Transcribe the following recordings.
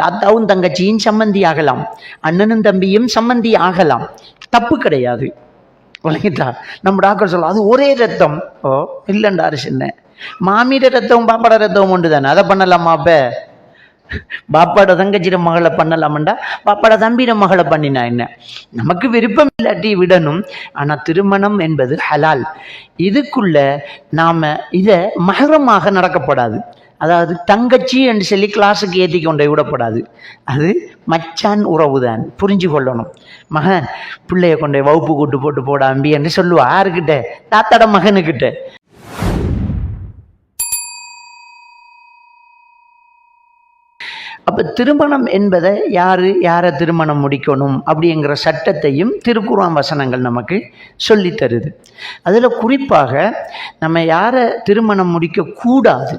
தாத்தாவும் தங்கச்சியும் சம்மந்தி ஆகலாம் அண்ணனும் தம்பியும் சம்மந்தி ஆகலாம் தப்பு கிடையாது. விளங்கிட்டா நம்ம டாக்டர் சொல்லலாம் அது ஒரே ரத்தம். ஓ இல்லைண்டாரு சின்ன மாமியிட ரத்தம் பாப்பாட ரத்தம் உண்டு தானே அதை பண்ணலாமா அப்போ? பாப்பாட தங்கச்சிட மகளை பண்ணலாமண்டா? பாப்பாட தம்பிட மகளை பண்ணினா என்ன? நமக்கு விருப்பம் இல்லாட்டி விடணும். ஆனால் திருமணம் என்பது ஹலால். இதுக்குள்ள நாம் இதை மகரமாக நடக்கப்படாது. அதாவது தங்கச்சி என்று சொல்லி கிளாஸுக்கு ஏற்றி கொண்டே விடப்படாது. அது மச்சான் உறவு தான் புரிஞ்சு கொள்ளணும். மகன் பிள்ளைய கொண்டே வகுப்பு கூட்டு போட்டு போட அம்பி என்று சொல்லுவா. யாருக்கிட்ட தாத்தாட மகனுக்கிட்ட. அப்போ திருமணம் என்பதை யார் யாரை திருமணம் முடிக்கணும் அப்படிங்கிற சட்டத்தையும் திருக்குறான் வசனங்கள் நமக்கு சொல்லித்தருது அதில் குறிப்பாக நம்ம யாரை திருமணம் முடிக்கக்கூடாது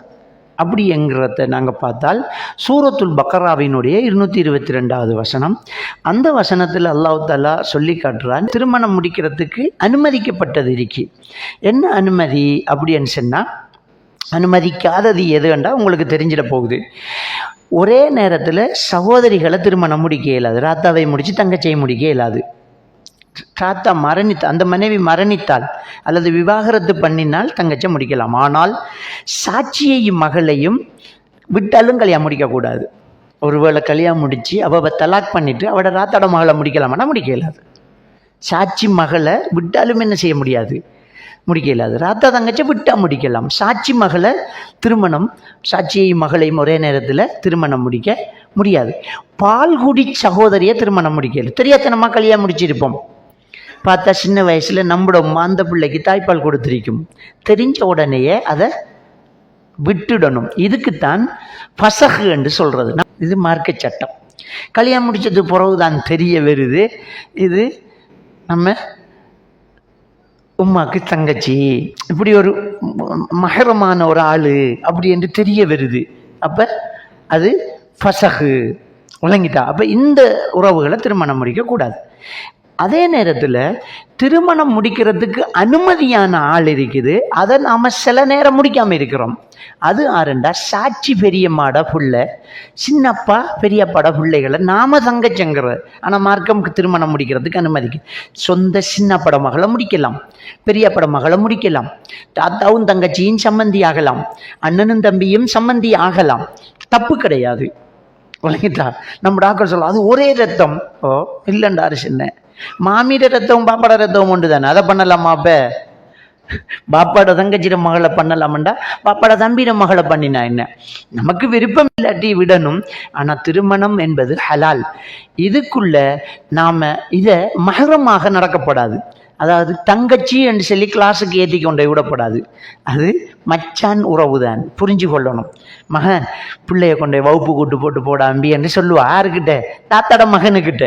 அப்படி என்கிறத நாங்கள் பார்த்தால் சூரத்துல் பக்கராவினுடைய இருநூற்றி இருபத்தி ரெண்டாவது வசனம். அந்த வசனத்தில் அல்லாஹ் தாலா சொல்லி காட்டுறான் திருமணம் முடிக்கிறதுக்கு அனுமதிக்கப்பட்டது இருக்கு. என்ன அனுமதி அப்படின்னு சொன்னால் அனுமதிக்காதது எதுண்டா உங்களுக்கு தெரிஞ்சிட போகுது. ஒரே நேரத்தில் சகோதரிகளை திருமணம் முடிக்க இயலாது ராத்தாவை முடித்து தங்கச்சியை முடிக்க இயலாது. தாத்தா மரணித்த அந்த மனைவி மரணித்தால் அல்லது விவாகரத்து பண்ணினால் தங்கச்சை முடிக்கலாம். ஆனால் சாட்சியையும் மகளையும் விட்டாலும் கல்யாணம் முடிக்கக்கூடாது. ஒருவேளை கல்யாணம் முடித்து அவள் தலாக் பண்ணிட்டு அவட ராத்தாட மகளை முடிக்கலாமானா முடிக்க இயலாது சாட்சி மகளை விட்டாலும் என்ன செய்ய முடியாது? முடிக்க இயலாது ராத்தா தங்கச்சி விட்டால் முடிக்கலாம். சாட்சி மகளை திருமணம் சாட்சியையும் மகளையும் ஒரே நேரத்தில் திருமணம் முடிக்க முடியாது. பால்குடி சகோதரியை திருமணம் முடிக்கல. தெரியாதனமாக கல்யாணம் முடிச்சிருப்போம். பார்த்தா சின்ன வயசில் நம்மளோட அந்த பிள்ளைக்கு தாய்ப்பால் கொடுத்துருக்கும். தெரிஞ்ச உடனேயே அதை விட்டுடணும். இதுக்குத்தான் பசகு என்று சொல்கிறது இது மார்க்க சட்டம். கல்யாணம் முடித்தது பிறகு தான் தெரிய வருது. இது நம்ம உமாக்கு தங்கச்சி. இப்படி ஒரு மகரமான ஒரு ஆள் அப்படி என்று தெரிய வருது. அப்போ அது ஃபசகு விளங்கிட்டா. அப்போ இந்த உறவுகளை திருமணம் முடிக்கக்கூடாது அதே நேரத்தில் திருமணம் முடிக்கிறதுக்கு அனுமதியான ஆள் இருக்குது. அதை நாம் சில நேரம் முடிக்காமல் இருக்கிறோம். அது ஆறுண்டா சாட்சி பெரியம்மாட புள்ள சின்னப்பா பெரியப்பாட பிள்ளைகளை நாம தங்கச்சங்கிற. ஆனால் மார்க்கம் திருமணம் முடிக்கிறதுக்கு அனுமதிக்கு. சொந்த சின்னப்பட மகளை முடிக்கலாம். பெரியப்பட மகளை முடிக்கலாம். தாத்தாவும் தங்கச்சியும் சம்மந்தி ஆகலாம். அண்ணனும் தம்பியும் சம்மந்தி ஆகலாம். தப்பு கிடையாது. விளங்கிட்டா நம்ம டாக்டர் சொல்லலாம் அது ஒரே ரத்தம். ஓ இல்லைண்டாரு சின்ன மாமியிட ரத்தம் பாப்பாட ரத்தம் உண்டு தானே அதை பண்ணலாமா அப்ப? பாப்பாட தங்கச்சிட மகளை பண்ணலாமண்டா? பாப்பாட தம்பியிட மகளை பண்ணினா என்ன? நமக்கு விருப்பம் இல்லாட்டி விடணும். ஆனால் திருமணம் என்பது ஹலால். இதுக்குள்ள நாம் இதை மகரமாக நடக்கப்படாது. அதாவது தங்கச்சி என்று சொல்லி கிளாஸுக்கு ஏற்றி கொண்டே விடப்படாது. அது மச்சான் உறவு தான் புரிஞ்சு கொள்ளணும். மகன் பிள்ளைய கொண்டே வகுப்பு கூட்டு போட்டு போட அம்பி என்று சொல்லுவா. யாருக்கிட்ட தாத்தாட மகனுக்கிட்ட